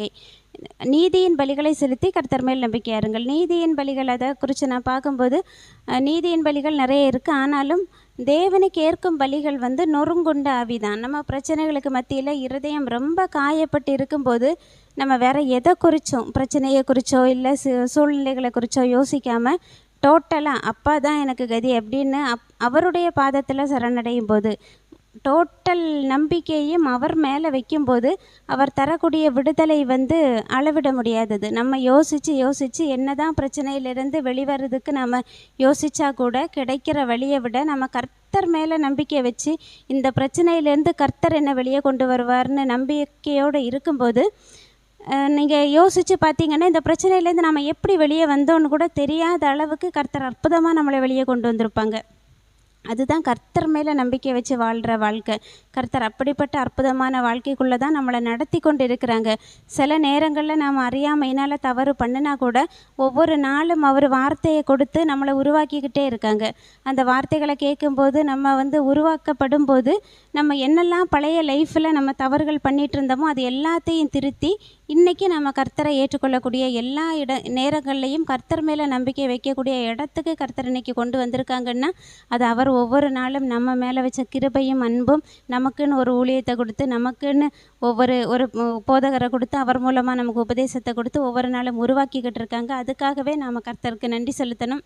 நம்பிக்கை. நீதியின் பலிகளை செலுத்தி கர்த்தர் மேல் நம்பிக்கை நம்பிக்கையாருங்கள் நீதியின் பலிகள் அதை குறித்து நான் பார்க்கும்போது நீதியின் பலிகள் நிறைய இருக்குது ஆனாலும் தேவனுக்கு ஏற்கும் பலிகள் வந்து நொறுங்குண்ட ஆவிதான். நம்ம பிரச்சனைகளுக்கு மத்தியில் இருதயம் ரொம்ப காயப்பட்டு இருக்கும்போது நம்ம வேறு எதை குறித்தோம் பிரச்சனையை குறிச்சோ இல்லை சூழ்நிலைகளை குறித்தோ யோசிக்காமல் டோட்டலாக அப்பா தான் எனக்கு கதி அப்படின்னு அப் அவருடைய பாதத்தில் சரணடையும் போது டோட்டல் நம்பிக்கையும் அவர் மேலே வைக்கும்போது அவர் தரக்கூடிய விடுதலை வந்து அளவிட முடியாதது. நம்ம யோசித்து யோசித்து என்னதான் பிரச்சனையிலிருந்து வெளிவரதுக்கு நம்ம யோசித்தா கூட கிடைக்கிற வழியை விட நம்ம கர்த்தர் மேலே நம்பிக்கை வச்சு இந்த பிரச்சனையிலேருந்து கர்த்தர் என்ன வெளியே கொண்டு வருவார்னு நம்பிக்கையோடு இருக்கும்போது நீங்கள் யோசித்து பார்த்தீங்கன்னா இந்த பிரச்சனையிலேருந்து நம்ம எப்படி வெளியே வந்தோன்னு கூட தெரியாத அளவுக்கு கர்த்தர் அற்புதமாக நம்மளை வெளியே கொண்டு வந்திருப்பாங்க. அதுதான் கர்த்தர் மேலே நம்பிக்கை வச்சு வாழ்கிற வாழ்க்கை. கர்த்தர் அப்படிப்பட்ட அற்புதமான வாழ்க்கைக்குள்ளே தான் நம்மளை நடத்தி கொண்டு இருக்கிறாங்க சில நேரங்களில் நாம் அறியாமையினால் தவறு பண்ணினா கூட ஒவ்வொரு நாளும் அவர் வார்த்தையை கொடுத்து நம்மளை உருவாக்கிக்கிட்டே இருக்காங்க. அந்த வார்த்தைகளை கேட்கும்போது நம்ம வந்து உருவாக்கப்படும் போது நம்ம என்னெல்லாம் பழைய லைஃப்பில் நம்ம தவறுகள் பண்ணிகிட்டு இருந்தோமோ அது எல்லாத்தையும் திருத்தி இன்றைக்கி நம்ம கர்த்தரை ஏற்றுக்கொள்ளக்கூடிய எல்லா இட நேரங்கள்லையும் கர்த்தர் மேலே நம்பிக்கை வைக்கக்கூடிய இடத்துக்கு கர்த்தர் இன்னைக்கு கொண்டு வந்திருக்காங்கன்னா அது அவர் ஒவ்வொரு நாளும் நம்ம மேலே வச்ச கிருபையும் அன்பும் நமக்குன்னு ஒரு ஊழியத்தை கொடுத்து நமக்குன்னு ஒவ்வொரு ஒரு போதகரை கொடுத்து அவர் மூலமாக நமக்கு உபதேசத்தை கொடுத்து ஒவ்வொரு நாளும் உருவாக்கிக்கிட்டு இருக்காங்க. அதுக்காகவே நாம் கர்த்தருக்கு நன்றி செலுத்தணும்.